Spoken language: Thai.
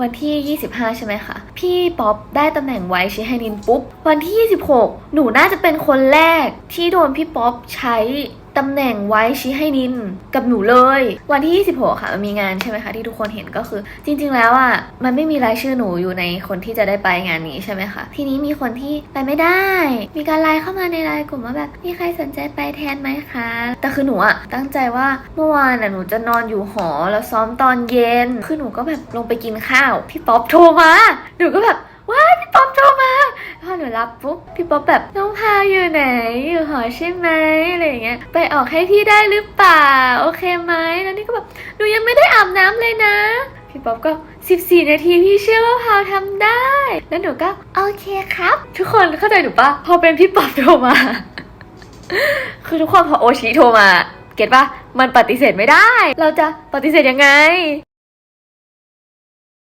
วันที่ 25 ใช่ไหมคะ พี่ป๊อปได้ตำแหน่งไวชิไฮนินปุ๊บ วันที่ 26 หนูน่าจะเป็นคนแรกที่โดนพี่ป๊อปใช้ตำแหน่งไว้ชี้ให้นินกับหนูเลย วันที่ 26 ค่ะมันมีงานใช่ไหมคะที่ทุกคนเห็นก็คือ จริง ๆ แล้วอะมันไม่มีรายชื่อหนูอยู่ในคนที่จะได้ไปงานนี้ใช่ไหมคะทีนี้มีคนที่ไปไม่ได้ มีการไลน์เข้ามาในไลน์กลุ่มว่าแบบมีใครสนใจไปแทนไหมคะแต่คือหนูอะตั้งใจว่าเมื่อวานอะหนูจะนอนอยู่หอแล้วซ้อมตอนเย็นคือหนูก็แบบลงไปกินข้าวพี่ป๊อปโทรมาหนูก็แบบ รับปุ๊บพี่ป๊อปแบบน้องพาวอยู่ไหนอยู่หอใช่ไหมอะไรอย่างเงี้ยไปออกให้พี่ได้หรือเปล่าโอเคไหมแล้วนี่ก็แบบหนูยังไม่ได้อาบน้ำเลยนะ พี่ป๊อปก็ 14 นาทีพี่เชื่อว่าพาวทำได้ แล้วหนูก็โอเคครับ ทุกคนเข้าใจหนูปะพอเป็นพี่ป๊อปโทรมา คือทุกคนพอโอชิโทรมา เก็ตปะมันปฏิเสธไม่ได้ เราจะปฏิเสธยังไง